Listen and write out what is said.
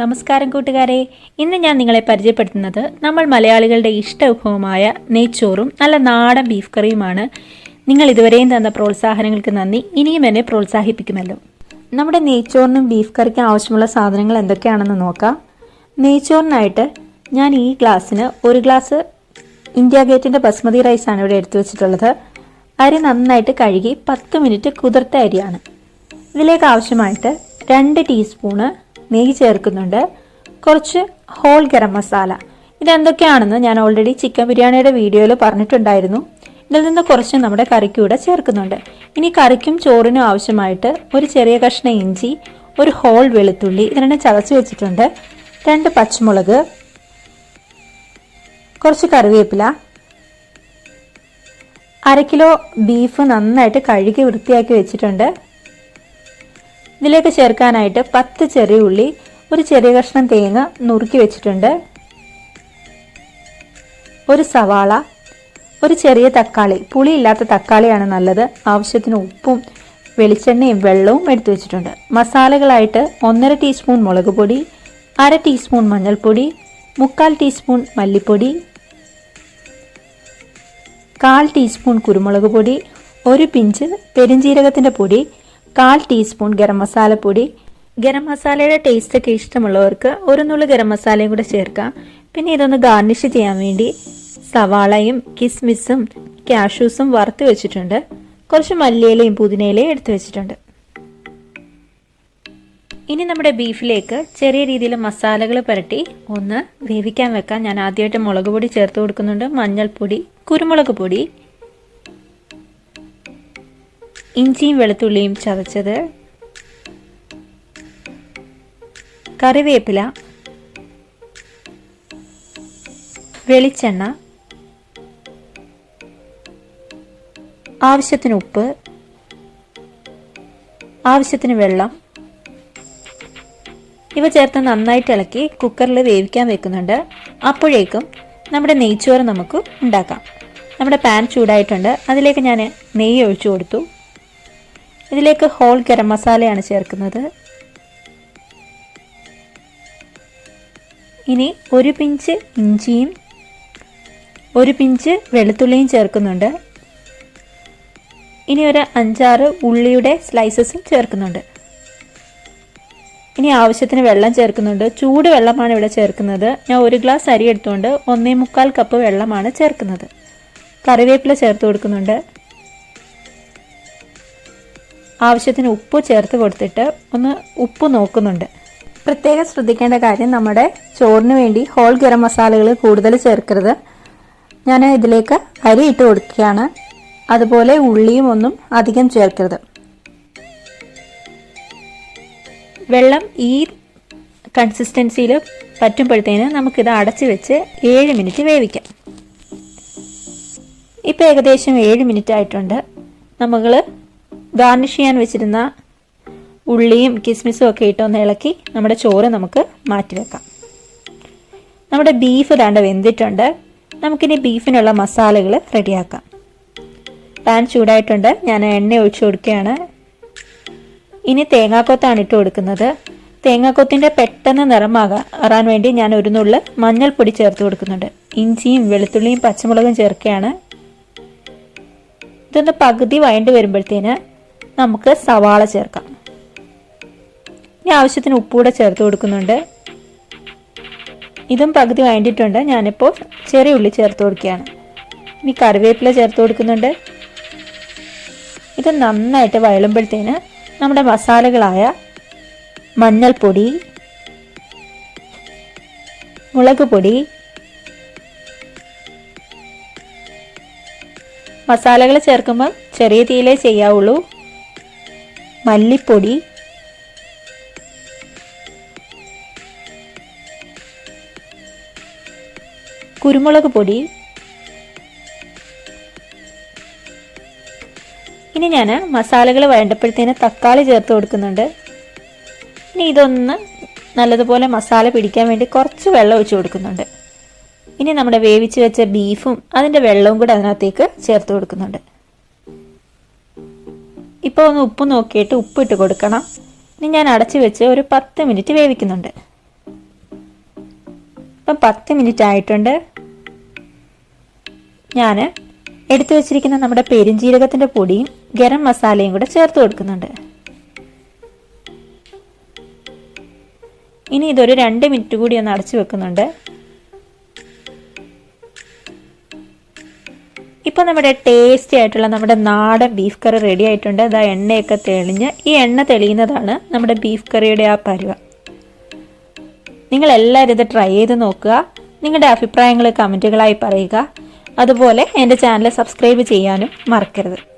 നമസ്കാരം കൂട്ടുകാരെ. ഇന്ന് ഞാൻ നിങ്ങളെ പരിചയപ്പെടുത്തുന്നത് നമ്മൾ മലയാളികളുടെ ഇഷ്ട വിഭവമായ നെയ്ച്ചോറും നല്ല നാടൻ ബീഫ് കറിയുമാണ്. നിങ്ങൾ ഇതുവരെയും തന്ന പ്രോത്സാഹനങ്ങൾക്ക് നന്ദി. ഇനിയും എന്നെ പ്രോത്സാഹിപ്പിക്കുമല്ലോ. നമ്മുടെ നെയ്ച്ചോറിനും ബീഫ് കറിക്കും ആവശ്യമുള്ള സാധനങ്ങൾ എന്തൊക്കെയാണെന്ന് നോക്കാം. നെയ്ച്ചോറിനായിട്ട് ഞാൻ ഈ ഗ്ലാസ്സിന് ഒരു ഗ്ലാസ് ഇന്ത്യ ഗേറ്റിന്റെ ബസ്മതി റൈസാണ് ഇവിടെ എടുത്തു വെച്ചിട്ടുള്ളത്. അരി നന്നായിട്ട് കഴുകി പത്ത് മിനിറ്റ് കുതിർത്ത അരിയാണ്. ഇതിലേക്ക് ആവശ്യമായിട്ട് രണ്ട് ടീസ്പൂണ് നെയ്യ് ചേർക്കുന്നുണ്ട്. കുറച്ച് ഹോൾ ഗരം മസാല. ഇതെന്തൊക്കെയാണെന്ന് ഞാൻ ഓൾറെഡി ചിക്കൻ ബിരിയാണിയുടെ വീഡിയോയിൽ പറഞ്ഞിട്ടുണ്ടായിരുന്നു. ഇതിൽ നിന്ന് കുറച്ച് നമ്മുടെ കറിക്ക് കൂടെ ചേർക്കുന്നുണ്ട്. ഇനി കറിക്കും ചോറിനും ആവശ്യമായിട്ട് ഒരു ചെറിയ കഷ്ണം ഇഞ്ചി ഒരു ഹോൾ വെളുത്തുള്ളി ഇതിനെ ചതച്ച് വെച്ചിട്ടുണ്ട്. രണ്ട് പച്ചമുളക് കുറച്ച് കറിവേപ്പില അര കിലോ ബീഫ് നന്നായിട്ട് കഴുകി വൃത്തിയാക്കി വെച്ചിട്ടുണ്ട്. ഇതിലേക്ക് ചേർക്കാനായിട്ട് പത്ത് ചെറിയ ഉള്ളി ഒരു ചെറിയ കഷ്ണം തേങ്ങ നുറുക്കി വെച്ചിട്ടുണ്ട്. ഒരു സവാള ഒരു ചെറിയ തക്കാളി. പുളി ഇല്ലാത്ത തക്കാളിയാണ് നല്ലത്. ആവശ്യത്തിന് ഉപ്പും വെളിച്ചെണ്ണയും വെള്ളവും എടുത്തു വെച്ചിട്ടുണ്ട്. മസാലകളായിട്ട് ഒന്നര ടീസ്പൂൺ മുളക് പൊടി അര ടീസ്പൂൺ മഞ്ഞൾപ്പൊടി മുക്കാൽ ടീസ്പൂൺ മല്ലിപ്പൊടി കാൽ ടീസ്പൂൺ കുരുമുളക് പൊടി ഒരു പിഞ്ച് പെരിഞ്ജീരകത്തിന്റെ പൊടി കാൽ ടീസ്പൂൺ ഗരം മസാലപ്പൊടി ഗരം മസാലയുടെ ടേസ്റ്റ് ഒക്കെ ഇഷ്ടമുള്ളവർക്ക് ഒരു നുള്ളു ഗരം മസാലയും കൂടെ ചേർക്കാം. പിന്നെ ഇതൊന്ന് ഗാർണിഷ് ചെയ്യാൻ വേണ്ടി സവാളയും കിസ്മിസും കാഷ്യൂസും വറുത്ത് വെച്ചിട്ടുണ്ട്. കുറച്ച് മല്ലിയിലയും പുതിനയിലയും എടുത്തു വെച്ചിട്ടുണ്ട്. ഇനി നമ്മുടെ ബീഫിലേക്ക് ചെറിയ രീതിയിൽ മസാലകൾ പുരട്ടി ഒന്ന് വേവിക്കാൻ വെക്കാം. ഞാൻ ആദ്യമായിട്ട് മുളക് പൊടി ചേർത്ത് കൊടുക്കുന്നുണ്ട്. മഞ്ഞൾപ്പൊടി കുരുമുളക് പൊടി ഇഞ്ചിയും വെളുത്തുള്ളിയും ചതച്ചത് കറിവേപ്പില വെളിച്ചെണ്ണ ആവശ്യത്തിന് ഉപ്പ് ആവശ്യത്തിന് വെള്ളം. ഇവ ചേർത്ത് നന്നായിട്ട് ഇളക്കി കുക്കറിൽ വേവിക്കാൻ വെക്കുന്നുണ്ട്. അപ്പോഴേക്കും നമ്മുടെ നെയ്ച്ചോറ് നമുക്ക് ഉണ്ടാക്കാം. നമ്മുടെ പാൻ ചൂടായിട്ടുണ്ട്. അതിലേക്ക് ഞാൻ നെയ്യ് ഒഴിച്ചു കൊടുത്തു. ഇതിലേക്ക് ഹോൾ ഗരം മസാലയാണ് ചേർക്കുന്നത്. ഇനി ഒരു പിഞ്ച് ഇഞ്ചിയും ഒരു പിഞ്ച് വെളുത്തുള്ളിയും ചേർക്കുന്നുണ്ട്. ഇനി ഒരു അഞ്ചാറ് ഉള്ളിയുടെ സ്ലൈസസും ചേർക്കുന്നുണ്ട്. ഇനി ആവശ്യത്തിന് വെള്ളം ചേർക്കുന്നുണ്ട്. ചൂട് വെള്ളമാണ് ഇവിടെ ചേർക്കുന്നത്. ഞാൻ ഒരു ഗ്ലാസ് അരി എടുത്തുകൊണ്ട് ഒന്നേ മുക്കാൽ കപ്പ് വെള്ളമാണ് ചേർക്കുന്നത്. കറിവേപ്പില ചേർത്ത് കൊടുക്കുന്നുണ്ട്. ആവശ്യത്തിന് ഉപ്പ് ചേർത്ത് കൊടുത്തിട്ട് ഒന്ന് ഉപ്പ് നോക്കുന്നുണ്ട്. പ്രത്യേകം ശ്രദ്ധിക്കേണ്ട കാര്യം നമ്മുടെ ചോറിന് വേണ്ടി ഹോൾ ഗരം മസാലകൾ കൂടുതൽ ചേർക്കരുത്. ഞാൻ ഇതിലേക്ക് അരി ഇട്ട് കൊടുക്കുകയാണ്. അതുപോലെ ഉള്ളിയും ഒന്നും അധികം ചേർക്കരുത്. വെള്ളം ഈ കൺസിസ്റ്റൻസിയിൽ പറ്റുമ്പോഴത്തേന് നമുക്കിത് അടച്ച് വെച്ച് ഏഴ് മിനിറ്റ് വേവിക്കാം. ഇപ്പോൾ ഏകദേശം ഏഴ് മിനിറ്റ് ആയിട്ടുണ്ട്. നമ്മൾ ഗാർണിഷ് ചെയ്യാൻ വെച്ചിരുന്ന ഉള്ളിയും കിസ്മിസും ഒക്കെ ഇട്ടൊന്ന് ഇളക്കി നമ്മുടെ ചോറ് നമുക്ക് മാറ്റി വെക്കാം. നമ്മുടെ ബീഫ് ദാണ്ട് വെന്തിട്ടുണ്ട്. നമുക്കിനി ബീഫിനുള്ള മസാലകൾ റെഡിയാക്കാം. പാൻ ചൂടായിട്ടുണ്ട്. ഞാൻ എണ്ണ ഒഴിച്ചു കൊടുക്കുകയാണ്. ഇനി തേങ്ങാക്കൊത്താണ് ഇട്ട് കൊടുക്കുന്നത്. തേങ്ങാക്കൊത്തിന്റെ പെട്ടെന്ന് നിറമാകാൻ വേണ്ടി ഞാൻ ഒരു നുള്ള് മഞ്ഞൾപ്പൊടി ചേർത്ത് കൊടുക്കുന്നുണ്ട്. ഇഞ്ചിയും വെളുത്തുള്ളിയും പച്ചമുളകും ചേർക്കുകയാണ്. ഇതൊന്ന് പകുതി വഴണ്ട് വരുമ്പോഴത്തേന് നമുക്ക് സവാള ചേർക്കാം. ഇനി ആവശ്യത്തിന് ഉപ്പൂടെ ചേർത്ത് കൊടുക്കുന്നുണ്ട്. ഇതും പകുതി വേണ്ടിയിട്ടുണ്ട്. ഞാനിപ്പോൾ ചെറിയ ഉള്ളി ചേർത്ത് കൊടുക്കുകയാണ്. ഇനി കറിവേപ്പില ചേർത്ത് കൊടുക്കുന്നുണ്ട്. ഇത് നന്നായിട്ട് വയളുമ്പോഴത്തേന് നമ്മുടെ മസാലകളായ മഞ്ഞൾപ്പൊടി മുളക് പൊടി മസാലകൾ ചേർക്കുമ്പോൾ ചെറിയ തീയിലേ ചെയ്യാവുള്ളൂ. മല്ലിപ്പൊടി കുരുമുളക് പൊടി. ഇനി ഞാൻ മസാലകൾ വേണ്ടപ്പോഴത്തേന് തക്കാളി ചേർത്ത് കൊടുക്കുന്നുണ്ട്. ഇനി ഇതൊന്ന് നല്ലതുപോലെ മസാല പിടിക്കാൻ വേണ്ടി കുറച്ച് വെള്ളം ഒഴിച്ചു കൊടുക്കുന്നുണ്ട്. ഇനി നമ്മുടെ വേവിച്ച് വെച്ച ബീഫും അതിന്റെ വെള്ളവും കൂടെ അതിനകത്തേക്ക് ചേർത്ത് കൊടുക്കുന്നുണ്ട്. ഇപ്പോൾ ഒന്ന് ഉപ്പ് നോക്കിയിട്ട് ഉപ്പ് ഇട്ട് കൊടുക്കണം. ഇനി ഞാൻ അടച്ചു വെച്ച് ഒരു പത്ത് മിനിറ്റ് വേവിക്കുന്നുണ്ട്. ഇപ്പം പത്ത് മിനിറ്റ് ആയിട്ടുണ്ട്. ഞാൻ എടുത്തു വെച്ചിരിക്കുന്ന നമ്മുടെ പെരിഞ്ജീരകത്തിന്റെ പൊടിയും ഗരം മസാലയും കൂടെ ചേർത്ത് കൊടുക്കുന്നുണ്ട്. ഇനി ഇതൊരു രണ്ട് മിനിറ്റ് കൂടി ഒന്ന് അടച്ചു വെക്കുന്നുണ്ട്. ഇപ്പോൾ നമ്മുടെ ടേസ്റ്റി ആയിട്ടുള്ള നമ്മുടെ നാടൻ ബീഫ് കറി റെഡി ആയിട്ടുണ്ട്. അതാ എണ്ണയൊക്കെ തെളിഞ്ഞ് ഈ എണ്ണ തെളിയുന്നതാണ് നമ്മുടെ ബീഫ് കറിയുടെ ആ പരുവ. നിങ്ങൾ എല്ലാവരും ഇത് ട്രൈ ചെയ്ത് നോക്കുക. നിങ്ങളുടെ അഭിപ്രായങ്ങൾ കമന്റുകളായി പറയുക. അതുപോലെ എന്റെ ചാനൽ സബ്സ്ക്രൈബ് ചെയ്യാനും മറക്കരുത്.